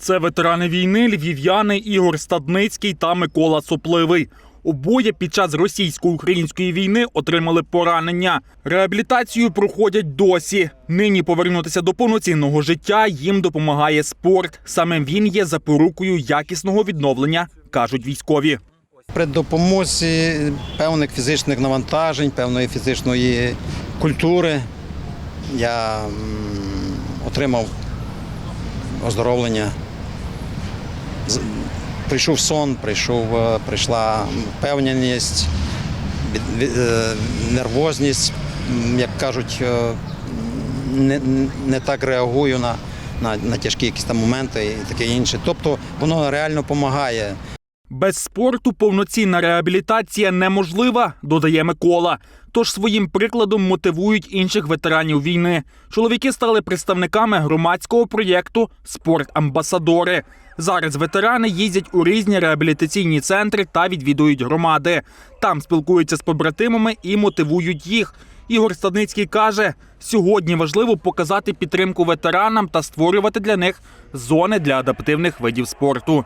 Це ветерани війни, львів'яни Ігор Стадницький та Микола Сопливий. Обоє під час російсько-української війни отримали поранення. Реабілітацію проходять досі. Нині повернутися до повноцінного життя їм допомагає спорт. Саме він є запорукою якісного відновлення, кажуть військові. При допомозі певних фізичних навантажень, певної фізичної культури я отримав оздоровлення. Прийшов сон, прийшов, е, прийшла впевненість, е, нервозність, як кажуть, е, не, не так реагую на, на, на тяжкі якісь там моменти і таке інше. Тобто воно реально допомагає. Без спорту повноцінна реабілітація неможлива, додає Микола. Тож своїм прикладом мотивують інших ветеранів війни. Чоловіки стали представниками громадського проєкту Спорт-амбасадори. Зараз ветерани їздять у різні реабілітаційні центри та відвідують громади. Там спілкуються з побратимами і мотивують їх. Ігор Стадницький каже: сьогодні важливо показати підтримку ветеранам та створювати для них зони для адаптивних видів спорту.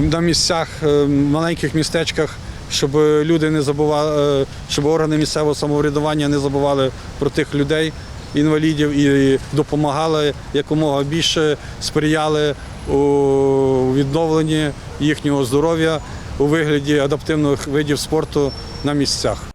На місцях, е, маленьких містечках, щоб люди не забували, е, щоб органи місцевого самоврядування не забували про тих людей, інвалідів і допомагали якомога більше, сприяли у відновленні їхнього здоров'я у вигляді адаптивних видів спорту на місцях.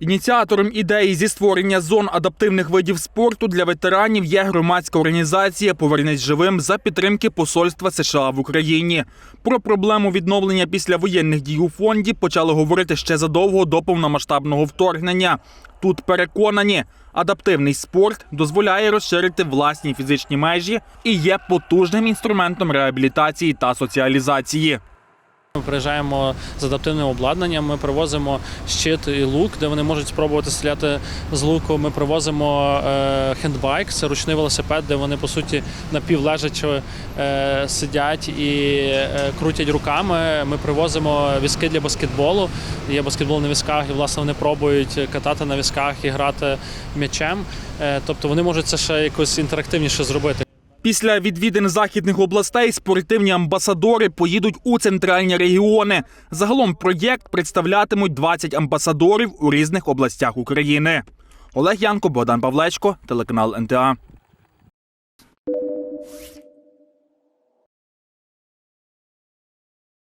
Ініціатором ідеї зі створення зон адаптивних видів спорту для ветеранів є громадська організація Повернись живим за підтримки Посольства США в Україні. Про проблему відновлення після воєнних дій у фонді почали говорити ще задовго до повномасштабного вторгнення. Тут переконані, адаптивний спорт дозволяє розширити власні фізичні межі і є потужним інструментом реабілітації та соціалізації. Ми приїжджаємо з адаптивним обладнанням. Ми привозимо щит і лук, де вони можуть спробувати стріляти з луку. Ми привозимо е, хендбайк, це ручний велосипед, де вони по суті напівлежачи е, сидять і е, крутять руками. Ми привозимо візки для баскетболу. Є баскетбол на візках, і власне вони пробують катати на візках і грати м'ячем. Тобто вони можуть це ще якось інтерактивніше зробити. Після відвідин західних областей спортивні амбасадори поїдуть у центральні регіони. Загалом проєкт представлятимуть 20 амбасадорів у різних областях України. Олег Янко, Богдан Павлечко, телеканал НТА.